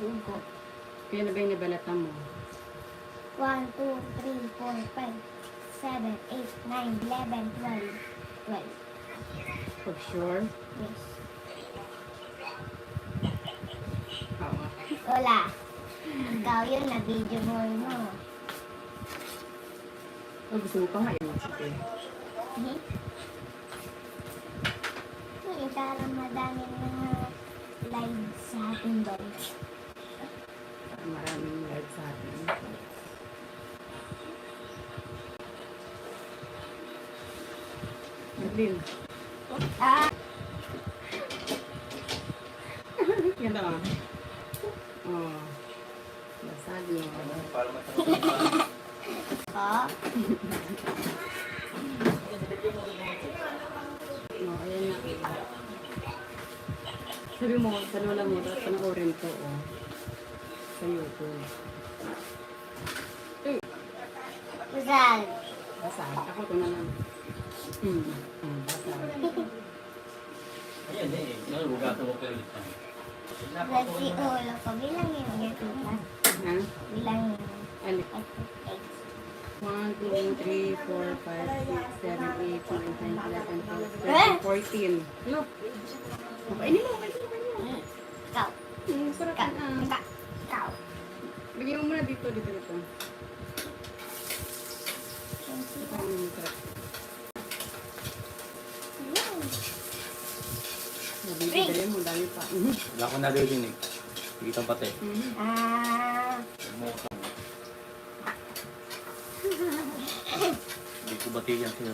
Sugo. Kaya na ba yung nabalatan mo? 1, 2, 3, 4, 5, 7, 8, 9, 11, 12. 12. For sure. Yes. Oo. Wala. Ikaw yun na video boy mo. Oh, gusto mo pa nga yung chicken. Hmm? Hmm, parang madaming mga live sa ating boy. Maraming live sa atin. Madeline. Ah! Yan ah. Oh. Basag mo. Para pa. Ko? Oh, ayan na. Sabi mo, sa lola mo, dapat panoorin ko, oh. Sa YouTube. Eh, Rizal. basag. Ako ko na lang. Hmm. Hmm, basag. Ayan eh. Nalugasan mo kayo ulit. Rizal si ulo ko. Bilang yun yung tita. Ha? Bilang yun. Alik. At eight. 1, 2, 3, 4, 5, 6, 7, 8, 9, 10, 11, 12, Eh? 13, 14. Look. Mo, kainin mo, kainin mo. Ikaw. Hmm, sarap Ikaw. yan ah. Ikaw. Bigyan mo muna dito, dito, dito. Ito ang sarap. Yun. Sabi ko, dali mo, dami pa. Mhm. Wala ko naririnig. Hindi ka pati. Mhm. Ah. Hindi ko batigan sila.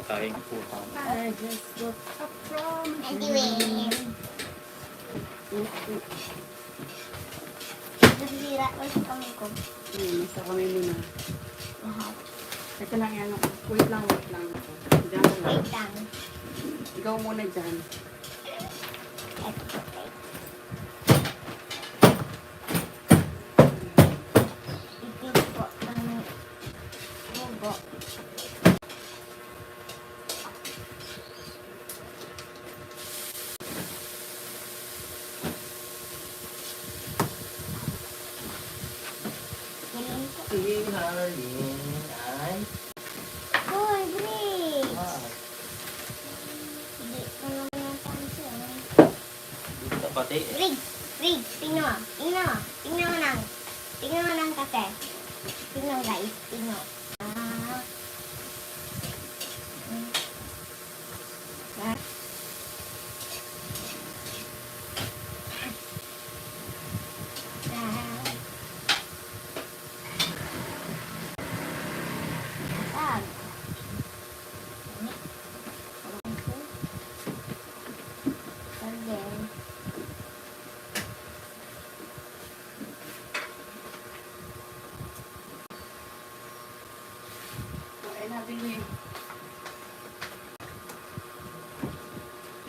Patayin ko po. I just got a promise. Anyway. Mhm. Nasira ko sa kamay ko. Hmm, nasa kami muna. Lahat. Ito lang yan. Wait lang, wait lang. Diyan ka lang. Wait lang. Ikaw muna dyan. Pati. Riggs! Riggs! Tingnan mo! Tingnan mo! Tingnan mo lang! Tingnan mo lang kasi. Tingnan guys. Tingnan.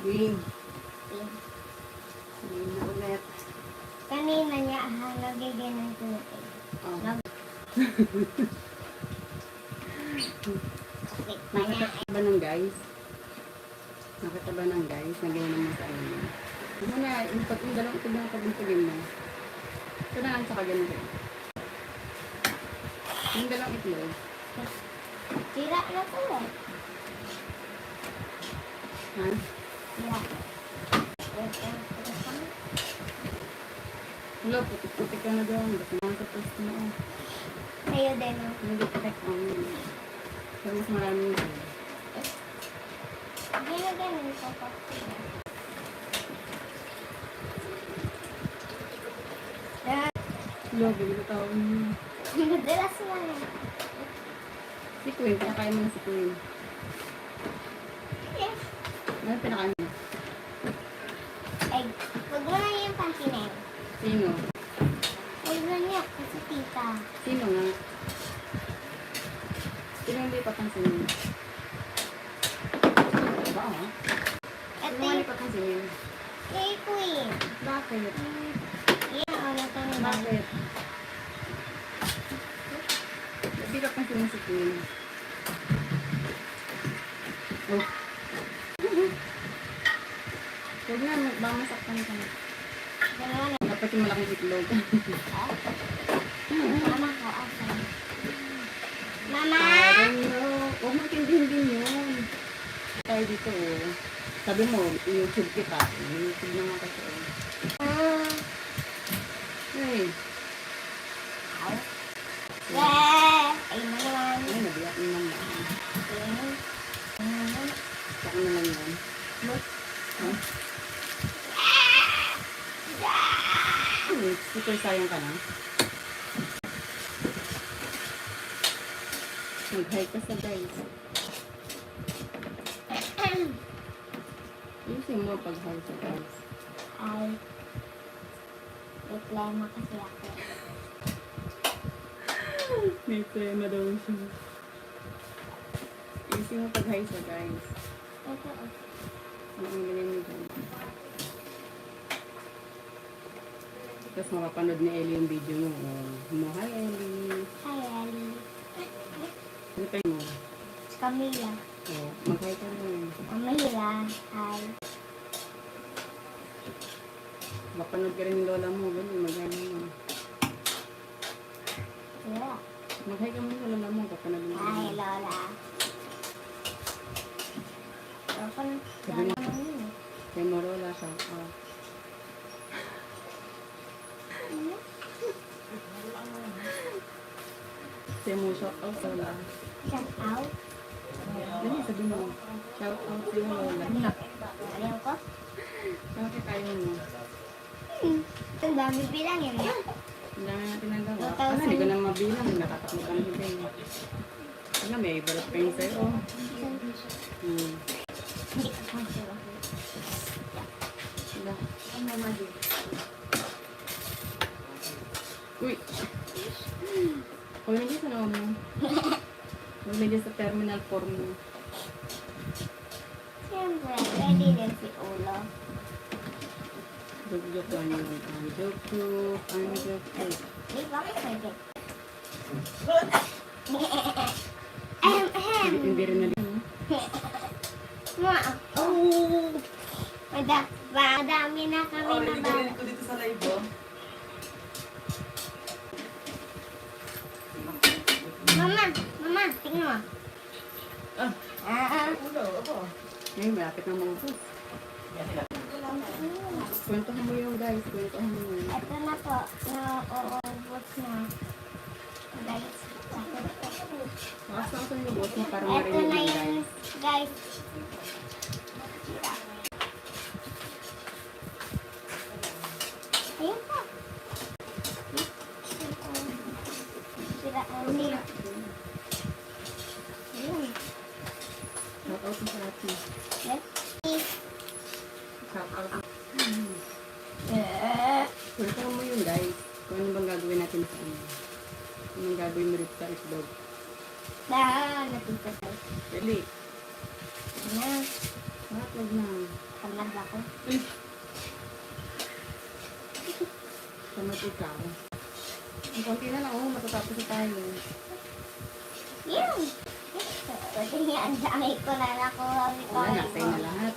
Green. Green na ulit. Kanina niya, ha, nagiging ng tubig. Oh. Nag- Sakit pa niya. Nakita ba ng guys? Nakita ba ng guys? Nagyan naman sa ano. Ano na, yung dalawang tubig ang pagbuntugin mo. Ito na lang sa kagano ko. Yung dalawang itlog. Sira na eh. Ha? Sira. Wala, putik-putik ka na doon. Ba't naman sa post na oh. Sa'yo din, no? Hindi putik ang Pero mas maraming yun. Hindi na ganun ko pa. Ah, Wala, bigla ko tawag niyo. Madalas na. Si Queen, pinakain mo na si Queen. Yes. Ano pinakain mo? Sino? Mo niya kasi tita. Sino nga? Sino hindi papansinin? Ba, ah? Ito Sino nga hindi yung papansinin? kay Queen. Bakit? Yan, ano to ni Bakit? Hindi papansinin si Queen. Oh. Huwag na, baka masaktan ka na. Ganyan. Dapat yung malaking itlog. Mama ko, asan? Mama! Huwag mo tindihin din yun. Tayo dito oh. Sabi mo, YouTube kita. YouTube na nga kasi. oh. Hey. Yeah! Ay, naman. ay, nabiyak mo naman. Ayun. Ayun. Saka na lang yan. Huh? Super sayang ka na. Mag-hi ka sa guys. Ayusin mo pag-hi sa guys. Ay, reklamo kasi ako. May tema daw siya. Ayusin mo pag-hi sa guys. Oh. Ano ang galing mo dyan? Tapos mapapanood ni Ellie yung video mo. Oh, mo, hi Ellie. Hi, Ellie. Ano tayo mo? Si Camila. Oh, mag-hi ka mo. Camila. Hi. Mapanood ka rin ni Lola mo. Ganun, mag-hi mo. Yeah. Mag-hi ka mo sa Lola mo. Papanood mo. Hi, Lola. Open. Sabi mo. Yun. Kay mo Lola, shout out. Kay mo shout out sa Lola. Shout out. Dali, sabi mo. Shout out sa Lola. Ayaw ko. Bakit tayo mo? Hmm. Ang dami bilang yun. Ang dami natin nagawa. 2,000. Ano, hindi ko na mabilang. Nakatakot kami din. Ano, may balot pa yung sa'yo. Hmm. Ko. Uy! Dyan sa loob mo. Dyan sa terminal 4 mo. Siyempre, ready din si Ulo. Joke joke lang yun. Ang joke joke. Ang joke joke. Di ba ako pwede? Ahem, ahem. Hindi, rin na din. Mga, oh! Mada, madami na kami na ba? ko dito sa live, oh. Mama, mama, tingnan mo. Ah. Ah, Ulo, ako. Ngayon, malapit na mga bus. Kwentuhan mo yung guys. Kwentuhan mo yun. ito na po. Na-uubos na. Guys, Takas na ako yung boss mo para ito marinig na yung yun, guys. Ayun pa. Sira ang nila. Ayun. Shout out mo sa atin. Yes. Shout out. Eh. Kwentuhan mo yun guys. Kung ano bang gagawin natin sa ano. Anong gagawin mo rin sa itlog. Dah, natito ko. Dali. Na, Bakit wag na? tamad ako. Tamad ikaw. Ang konti na lang, oh, matatapos na tayo. Yun. Kasi ang dami ko na nakuha. Wala, nasa na lahat.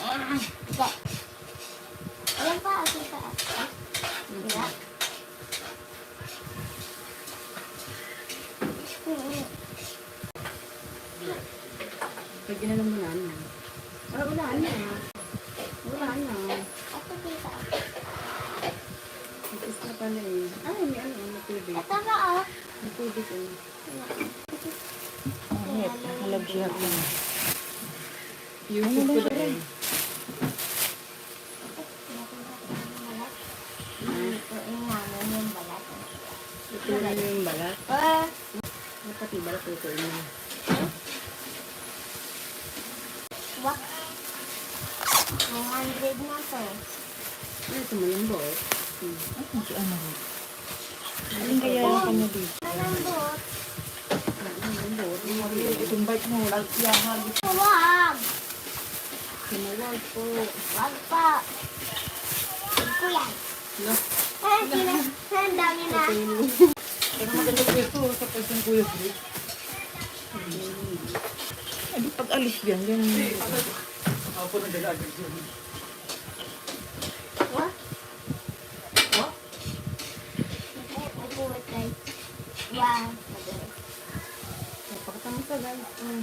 Ah, hindi. Ayan pa, kita. Diba? Hmm. Pag ginalang mo na, ano? Ah, wala na. Wala na. Ako kita. Tapos na pala eh. Ay, may ano, may tubig. Ito na oh. Eh. Halagyan ko. Yung food ko eh. Ito. Ito na yung balat. Ah, yung balat ito na. wak. 200 na to. Ay, ito mo yung boat. Hmm. Si ano? Alin kaya yung kanya dito? Malambot. Ano yung boat? Itong bike mo, lagyan hagis. Wag. Sinawag po. Wag pa. Wag ko yan. Look, Eh, sila. Ang dami na. yung Pero maganda ko ito sa person ko. Hindi pag alis yan, ganun. Ako na dala agad yun. Wow. Napakatamis ka guys. Ah,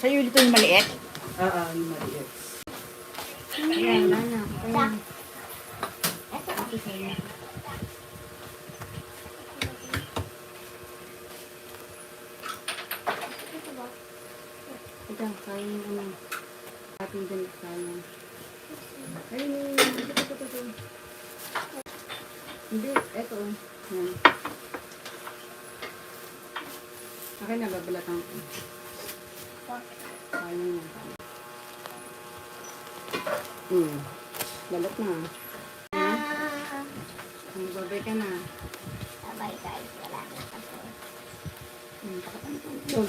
Sa'yo dito yung maliit? ah, ah, yung maliit. Ayan, wala na. Sa. Ayan. Ito kasi sa'yo. Ito ba? Ito, kain yung ano. Ating dyan kain. Ayun, ayun, ayun. Ito, ito, ito, ito. Hindi, eto. oh. Yan. Akin na, babalatan ko. Kain mo. Hmm. Balat na. Ah. Magbabay ka na. Sabay guys. Wala na kasi. Hmm, pakatamis ang itlog.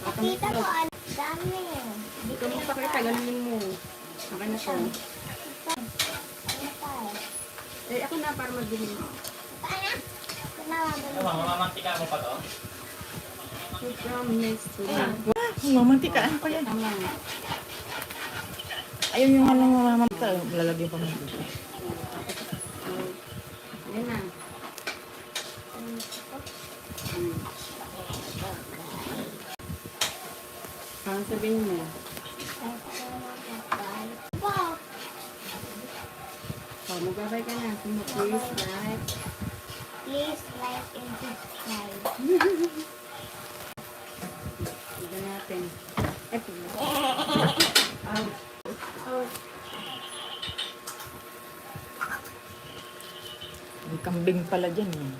Pakatamis Kita mo, ang dami. Hindi ka magpakita, ganunin mo. Akin na to. Ano? Eh, ako na para mabilis. Paano? Tumawag Ano, mamamantika mo pa to? Mamantikaan pa yan. Ayun yung ano mamamantika. Lalagyan pa mo. Ayan na. Parang sabihin mo. Oh, magbabay ka na. Please, like. Please like and subscribe. Natin. Eh, pula. May kambing pala dyan eh.